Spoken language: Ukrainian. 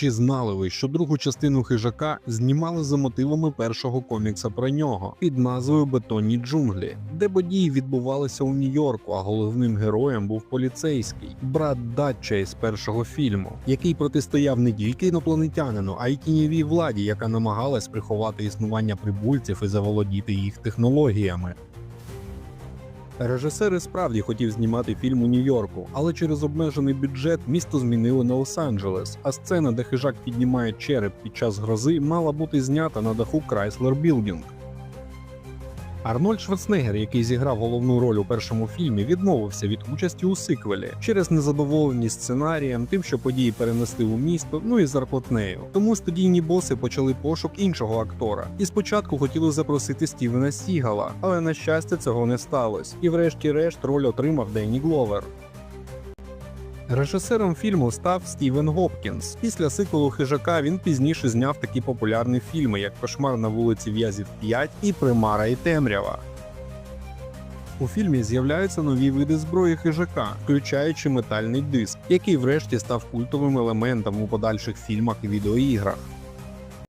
Чи знали ви, що другу частину хижака знімали за мотивами першого комікса про нього під назвою Бетонні джунглі, де події відбувалися у Нью-Йорку, а головним героєм був поліцейський брат Датча із першого фільму, який протистояв не тільки інопланетянину, а й тіньовій владі, яка намагалась приховати існування прибульців і заволодіти їх технологіями. Режисер і справді хотів знімати фільм у Нью-Йорку, але через обмежений бюджет місто змінили на Лос-Анджелес, а сцена, де хижак піднімає череп під час грози, мала бути знята на даху Chrysler Building. Арнольд Шварценеггер, який зіграв головну роль у першому фільмі, відмовився від участі у сиквелі через незадоволеність сценарієм, тим, що події перенесли у місто, ну і зарплатнею. Тому студійні боси почали пошук іншого актора, і спочатку хотіли запросити Стівена Сігала, але на щастя цього не сталося. І врешті-решт роль отримав Денні Гловер. Режисером фільму став Стівен Гопкінс. Після сиквелу хижака він пізніше зняв такі популярні фільми, як Кошмар на вулиці В'язів 5 і Примара і Темрява. У фільмі з'являються нові види зброї хижака, включаючи метальний диск, який врешті став культовим елементом у подальших фільмах і відеоіграх.